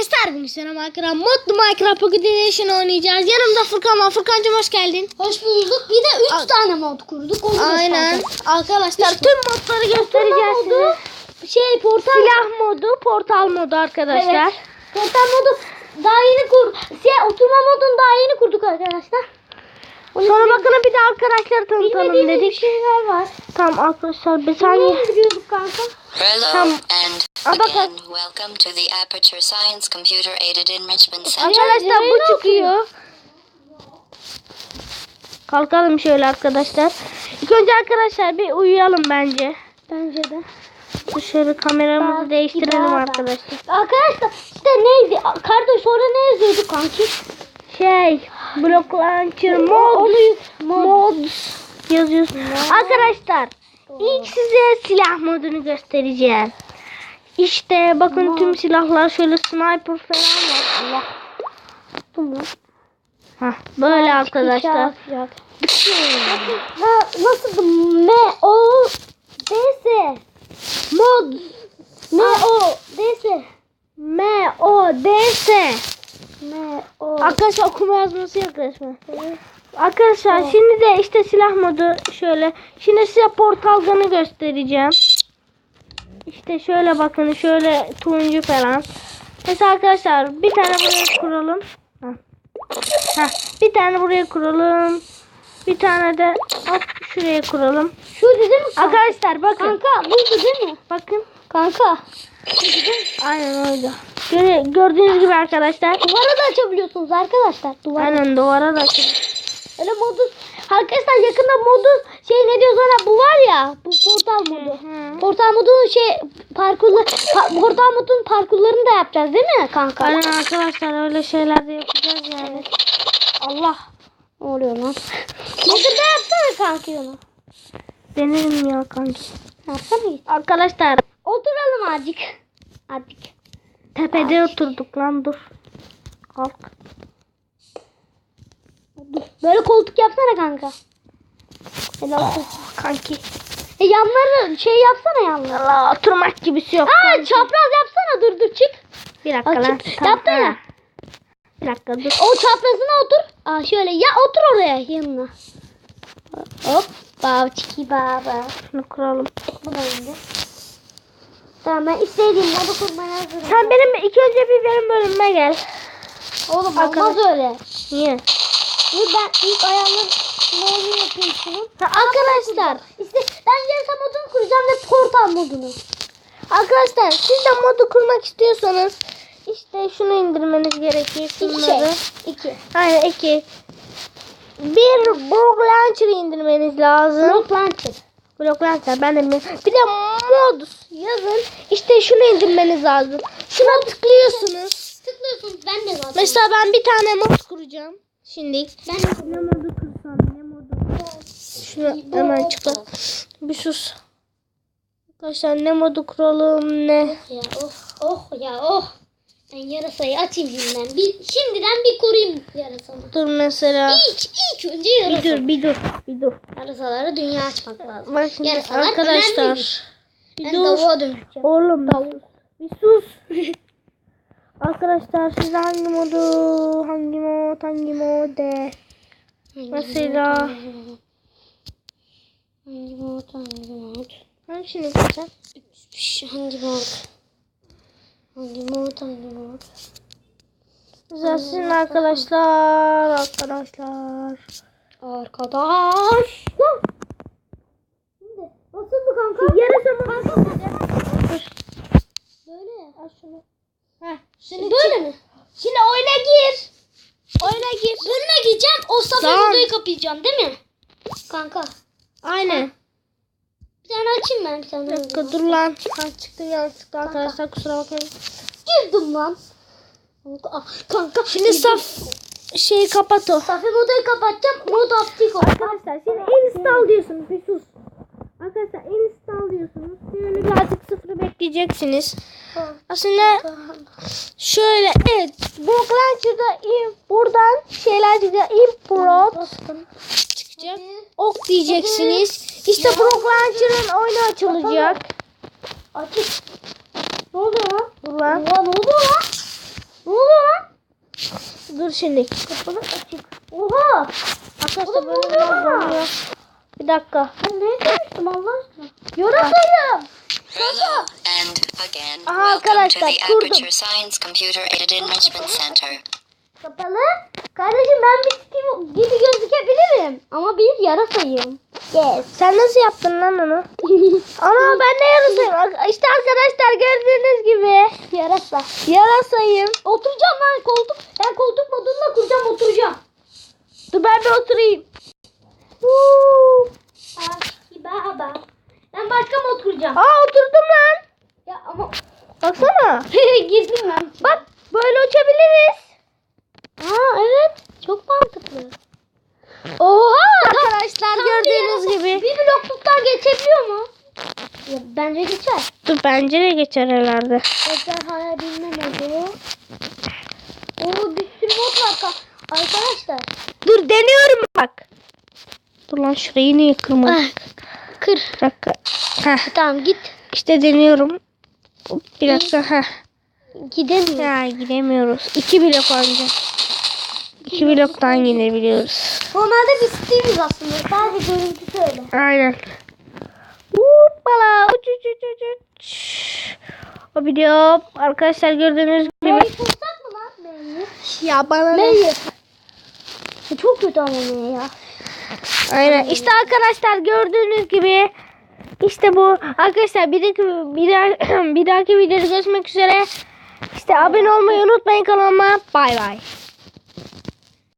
Bugün sana Minecraft Modlu Minecraft Pocket Edition oynayacağız. Yanımda Furkan var. Furkan'cığım hoş geldin. Hoş bulduk. Bir de 3 tane mod kurduk. Onu Aynen. Arkadaşlar tüm modları göstereceğiz modu, size. Şey portal. Silah modu, portal modu arkadaşlar. Evet. Portal modu daha yeni kur. Şey, oturma modunu daha yeni kurduk arkadaşlar. Onu Sonra bakın bir de arkadaşlar tanıtalım dedik. şeyler var. Tamam arkadaşlar bir saniye. Kanka? Hello and again, welcome to the Aperture Science Computer Aided Enrichment Center. Arkadaşlar bu çıkıyor. Kalkalım şöyle arkadaşlar. İlk önce arkadaşlar bir uyuyalım bence. Bence de. Şöyle kameramızı Bak, değiştirelim bak. arkadaşlar. Arkadaşlar işte neydi? Kardeş orada ne yazıyordu kanki? Şey, Block Launcher mod, yük- mod yazıyorsun. Arkadaşlar, ilk size silah modunu göstereceğim. İşte bakın tüm silahlar şöyle sniper falan var. Allah. Bu mu? Hah, böyle arkadaşlar. Ha, nasıl M O D S Mod M O D S M O D S. Arkadaşlar okuma yazması yok resmen. Arkadaşlar şimdi de işte silah modu şöyle. Şimdi size portal gun'ı göstereceğim. İşte şöyle bakın şöyle turuncu falan. Mesela arkadaşlar bir tane buraya kuralım. Heh. Heh, Bir tane buraya kuralım. Bir tane de hop şuraya kuralım. Şu değil mi? kanka? Arkadaşlar bakın. Kanka buydu değil mi? Bakın. Kanka. Aynen öyle. Göre- Gördüğünüz gibi arkadaşlar. Duvara da açabiliyorsunuz arkadaşlar. Duvara. Aynen duvara da açın. Öyle modu. Arkadaşlar yakında modu şey ne diyoruz ona bu var ya bu portal modu. Hı. Portal modunun şey parkurlu pa- portal modunun parkurlarını da yapacağız değil mi kanka? Aynen arkadaşlar öyle şeyler de yapacağız yani. Allah. Ne oluyor lan? Nether'da yapsana kanki onu. Denerim ya kanki. Yapsana. Arkadaşlar Oturalım azıcık. Azıcık. Tepede oturduk lan dur. Kalk. Dur. Böyle koltuk yapsana kanka. Hele otur. Kanki. E yanları şey yapsana yanları. Allah oturmak gibisi yok. Aa kanki. çapraz yapsana dur dur çık. Bir dakika Aa, lan. çık. Yaptın ya. Bir dakika dur. O çaprazına otur. Aa şöyle ya otur oraya yanına. Hop. Bav çiki baba. Şunu kuralım. Bu da indi. Tamam ben istediğim modu kurmaya hazırım. Sen benim ilk önce bir benim bölümüme gel. Oğlum Arkadaş- olmaz öyle. Niye? Dur ben ilk ayarlarını yapayım şunu. arkadaşlar. İşte ben yarasa modunu kuracağım ve portal modunu. Arkadaşlar siz de modu kurmak istiyorsanız işte şunu indirmeniz gerekiyor. İki Şunları. şey. İki. Aynen iki. Bir Block Launcher'ı indirmeniz lazım. Block Launcher. Launcher ben de. Bir de mod yazın. İşte şunu indirmeniz lazım. Şuna tıklıyorsunuz. Tıklıyorsunuz ben de zaten. Mesela ben bir tane mod kuracağım. Şimdi. ben Ne modu kursam ne modu? Şunu hemen çıkar. Bir sus. Arkadaşlar ne modu kuralım ne? Ya oh oh ya oh. Ben yarasayı açayım şimdiden. Bir, şimdiden bir koruyayım yarasamı. Dur mesela. İlk, ilk önce Bir yarasa. dur bir dur bir dur. Yarasalara dünya açmak lazım. Bak şimdi Yarasalar arkadaşlar. Bir Ben dur. tavuğa dönüşeceğim. Oğlum bir sus. Arkadaşlar size hangi modu, hangi mod, hangi mod de. Mesela Hangi mod hangi mod? Hangi mod? Hangi mod hangi mod? Güzel sizin arkadaşlar, arkadaşlar. Arkadaş. Şimdi nasıldı kanka? Yarısı Kanka böyle. Al şunu. Heh, şimdi böyle mi? Şimdi oyuna gir. Oyuna gir. Önüne gideceğim. O odayı kapayacağım değil mi? Kanka. Aynen. Bir tane açayım ben bir tane. Bir dakika dur lan. Ha, çıktı yanlışlıkla arkadaşlar kusura bakmayın. Girdim lan. Kanka. Kanka. Şimdi saf şeyi kapat o. Safi modayı kapatacağım. Mod optik oldu. Arkadaşlar şimdi install diyorsunuz bir sus. Arkadaşlar install diyorsunuz. Şöyle birazcık sıfırı bekleyeceksiniz. Aslında şöyle evet Block Launcher'da in, buradan şeyler çıkacak. Import çıkacak. Ok diyeceksiniz. İşte Block Launcher'ın oyunu açılacak. Açık. Ne oldu lan? Dur lan. Ulan ne oldu lan? kapalı şimdi. Kapalı açık. Oha. Arkadaşlar böyle ne oluyor biraz donuyor. Bir dakika. Ben neye konuştum Allah aşkına? Yarasayım. Hello and again. Aha, arkadaşlar, kurdum. Aperture Science Computer Aided Enrichment Center. Kapalı. Kardeşim ben bir Steve gibi gözükebilirim. Ama bir yarasayım. Yes. Sen nasıl yaptın lan onu? Ana ben ne yarasayım? İşte arkadaşlar gördüğünüz gibi. Yarasa. Yarasayım. Oturacağım ben koltuk. Ben koltuk modunda kuracağım oturacağım. Dur ben bir oturayım. Aki baba. Ben başka mod kuracağım. Aa oturdum lan. Ya ama Baksana. girdim ben. Bak böyle uçabiliriz. Aa evet. Çok mantıklı. Oha arkadaşlar Tam gördüğünüz bir- gibi. Bir blokluklar geçebiliyor mu? Ya, bence geçer. Dur bence de geçer herhalde. Ejderhaya binme modu. Oo bir sürü mod var. ka- Arkadaşlar. Dur deniyorum bak. Dur lan şurayı niye kırmadık? Kır. Bir dakika. Heh, Tamam git. işte deniyorum. Bir dakika. Heh. Gidemiyor. Ya gidemiyoruz. İki blok önce. İki bloktan gidebiliyoruz. Normalde biz Steve'iz aslında. Sadece görüntüsü öyle. Aynen. Hoppala. Uç uç uç uç uç. O video arkadaşlar gördüğünüz gibi. Meyve kursak mı lan? Meyve. Ya bana ne? Meyve. Çok kötü ama meyve ya. Aynen. İşte arkadaşlar gördüğünüz gibi işte bu arkadaşlar bir dahaki, bir dahaki, bir dahaki videoda görüşmek üzere. İşte abone olmayı unutmayın kanalıma. Bay bay.